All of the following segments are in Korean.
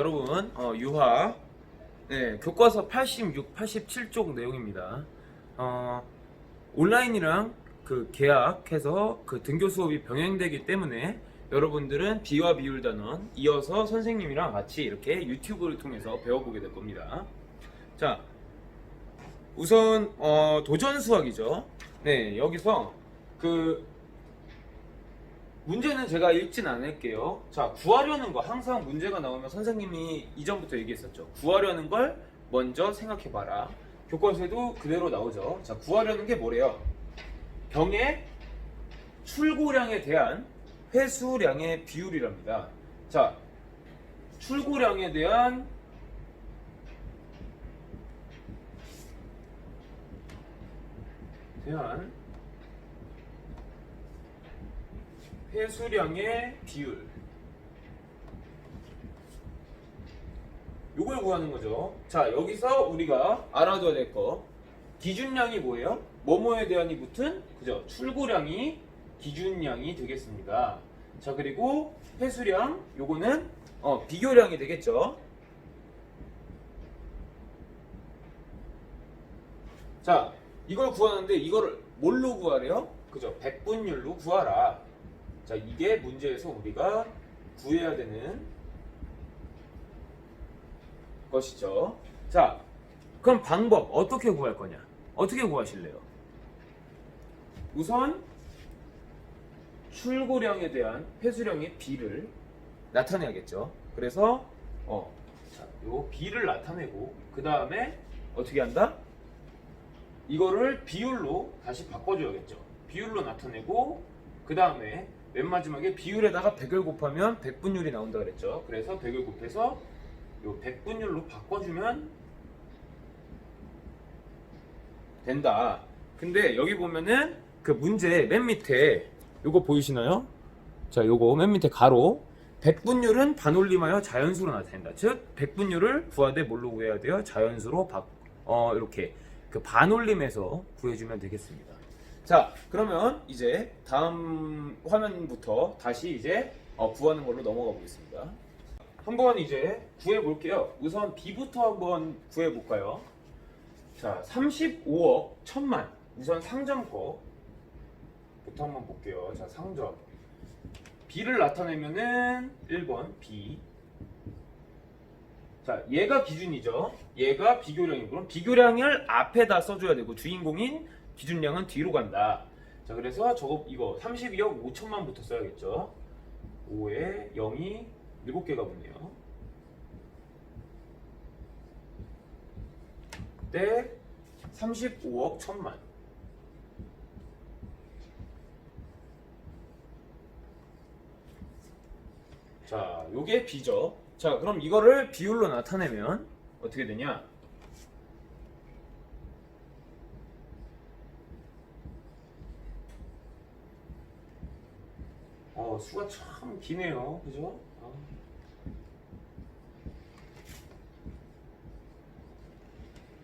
여러분 어, 유화 네, 교과서 86, 87쪽 내용입니다. 어, 온라인이랑 그 계약해서 그 등교 수업이 병행되기 때문에 여러분들은 비와 비율 단원 이어서 선생님이랑 같이 이렇게 유튜브를 통해서 배워보게 될 겁니다. 자, 우선 어, 도전 수학이죠. 네, 여기서 그 문제는 제가 읽진 않을게요. 자, 구하려는 거 항상 문제가 나오면 선생님이 이전부터 얘기했었죠. 구하려는 걸 먼저 생각해 봐라. 교과서에도 그대로 나오죠. 자, 구하려는 게 뭐래요? 병의 출고량에 대한 회수량의 비율이랍니다. 자, 출고량에 대한 대한 회수량의 비율. 요걸 구하는 거죠. 자, 여기서 우리가 알아둬야 될 거. 기준량이 뭐예요? 뭐뭐에 대한 이 붙은 그죠? 출고량이 기준량이 되겠습니다. 자, 그리고 회수량 요거는 어, 비교량이 되겠죠. 자, 이걸 구하는데 이거를 뭘로 구하래요? 그죠? 백분율로 구하라. 자, 이게 문제에서 우리가 구해야 되는 것이죠. 자, 그럼 방법 어떻게 구할 거냐? 어떻게 구하실래요? 우선 출고량에 대한 회수량의 비를 나타내야겠죠. 그래서 어, 자, 요 비를 나타내고 그 다음에 어떻게 한다? 이거를 비율로 다시 바꿔줘야겠죠. 비율로 나타내고 그 다음에 맨 마지막에 비율에다가 100을 곱하면 100분율이 나온다 그랬죠. 그래서 100을 곱해서 요 100분율로 바꿔주면 된다. 근데 여기 보면은 그 문제 맨 밑에 요거 보이시나요? 자, 요거 맨 밑에 가로 100분율은 반올림하여 자연수로 나타낸다. 즉 100분율을 구하되 뭘로 구해야 돼요? 자연수로 바, 어, 이렇게 그 반올림해서 구해주면 되겠습니다. 자, 그러면 이제 다음 화면부터 다시 이제 어, 구하는 걸로 넘어가 보겠습니다. 한번 이제 구해 볼게요. 우선 B부터 한번 구해 볼까요? 자, 35억 천만. 우선 상점 거부터 한번 볼게요. 자, 상점. B를 나타내면은 1번 B. 자, 얘가 기준이죠. 얘가 비교량이고 그럼 비교량을 앞에다 써줘야 되고 주인공인 기준량은 뒤로 간다. 자, 그래서 저거 이거 32억 5천만 부터 써야겠죠. 5에 0이 7개가 붙네요. 때 35억 천만. 자, 요게 B죠. 자, 그럼 이거를 비율로 나타내면 어떻게 되냐? 어, 수가 참 기네요. 그죠? 아.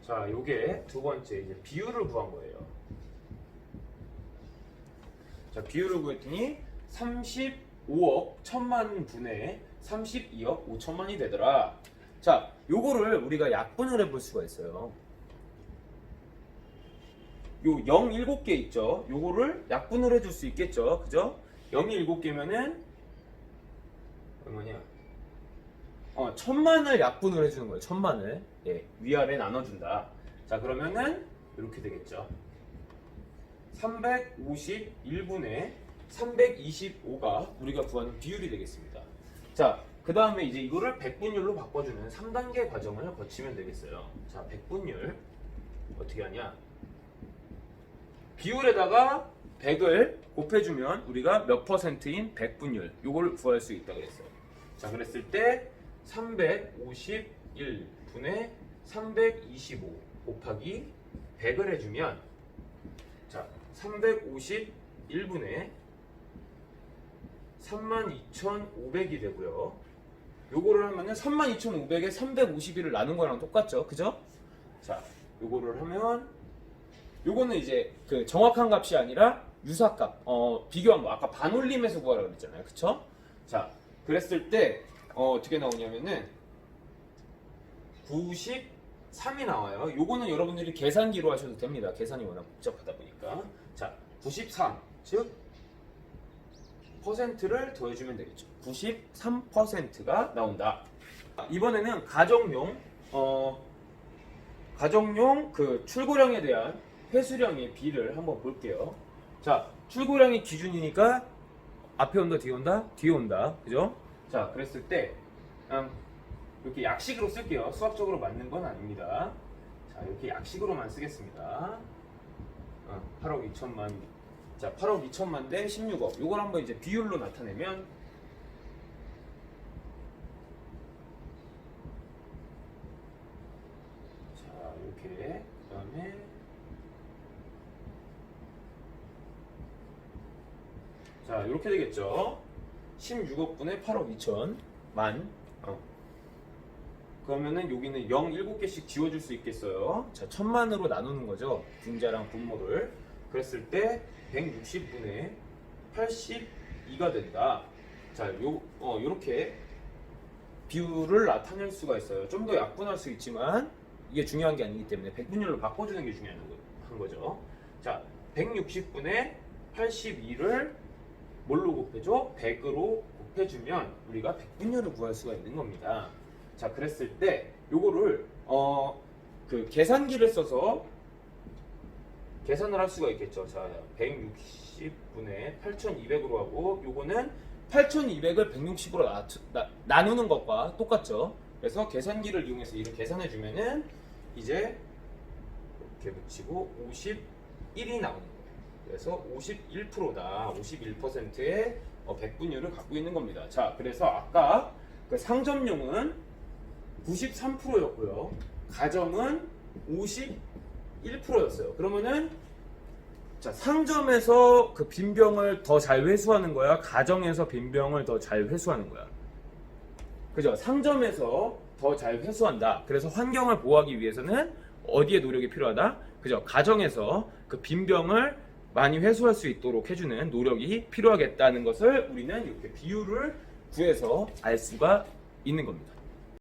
자, 요게 두 번째 이제 비율을 구한 거예요. 자, 비율을 구했더니 35억 천만 분의 32억 5천만이 되더라. 자, 요거를 우리가 약분을 해볼 수가 있어요. 요 0, 7개 있죠? 요거를 약분을 해줄 수 있겠죠? 그죠? 0이 7개면은 얼마냐? 어, 천만을 약분을 해주는 거예요. 천만을. 예, 위아래 나눠준다. 자, 그러면은 이렇게 되겠죠. 351분의 325가 우리가 구하는 비율이 되겠습니다. 자, 그 다음에 이제 이거를 100분율로 바꿔주는 3단계 과정을 거치면 되겠어요. 자, 100분율 어떻게 하냐? 비율에다가 100을 곱해주면 우리가 몇 퍼센트인 100분율 요걸 구할 수 있다고 했어요. 자, 그랬을 때 351분의 325 곱하기 100을 해주면 자, 351분의 32,500이 되고요. 요거를 하면은 32,500에 351을 나눈 거랑 똑같죠. 그죠? 자, 요거를 하면 요거는 이제 그 정확한 값이 아니라 유사값, 어, 비교한 거. 아까 반올림에서 구하라고 그랬잖아요. 그쵸? 자, 그랬을 때, 어, 어떻게 나오냐면은, 93이 나와요. 요거는 여러분들이 계산기로 하셔도 됩니다. 계산이 워낙 복잡하다 보니까. 자, 93. 즉 퍼센트를 더해주면 되겠죠. 93%가 나온다. 이번에는 가정용 어 가정용 그 출고량에 대한 회수량의 비를 한번 볼게요. 자, 출고량이 기준이니까 앞에 온다, 뒤에 온다, 뒤에 온다, 그죠? 자, 그랬을 때 음, 이렇게 약식으로 쓸게요. 수학적으로 맞는 건 아닙니다. 자, 이렇게 약식으로만 쓰겠습니다. 어, 8억 2천만. 자, 8억 2천만 대 16억. 요걸 한번 이제 비율로 나타내면 자, 이렇게 그다음에 자, 이렇게 되겠죠. 16억 분의 8억 2천 만. 어. 그러면은 여기는 0 7개씩 지워줄 수 있겠어요. 자, 천만으로 나누는 거죠. 분자랑 분모를. 그랬을 때 160분의 82가 된다. 자, 요, 어, 요렇게 비율을 나타낼 수가 있어요. 좀 더 약분할 수 있지만 이게 중요한 게 아니기 때문에 100분율로 바꿔주는 게 중요한 거죠. 자, 160분의 82를 뭘로 곱해줘? 100으로 곱해주면 우리가 100분율을 구할 수가 있는 겁니다. 자, 그랬을 때 요거를 어, 그 계산기를 써서 계산을 할 수가 있겠죠. 자, 160분의 8200으로 하고 요거는 8200을 160으로 나, 나, 나누는 것과 똑같죠. 그래서 계산기를 이용해서 이를 계산해 주면은 이제 이렇게 붙이고 51이 나오는 거예요. 그래서 51%다. 51%의 어, 백분율을 갖고 있는 겁니다. 자, 그래서 아까 그 상점용은 93%였고요. 가정은 51%였어요. 그러면은 자, 상점에서 그 빈병을 더 잘 회수하는 거야? 가정에서 빈병을 더 잘 회수하는 거야? 그죠? 상점에서 더 잘 회수한다. 그래서 환경을 보호하기 위해서는 어디에 노력이 필요하다? 그죠? 가정에서 그 빈병을 많이 회수할 수 있도록 해주는 노력이 필요하겠다는 것을 우리는 이렇게 비율을 구해서 알 수가 있는 겁니다.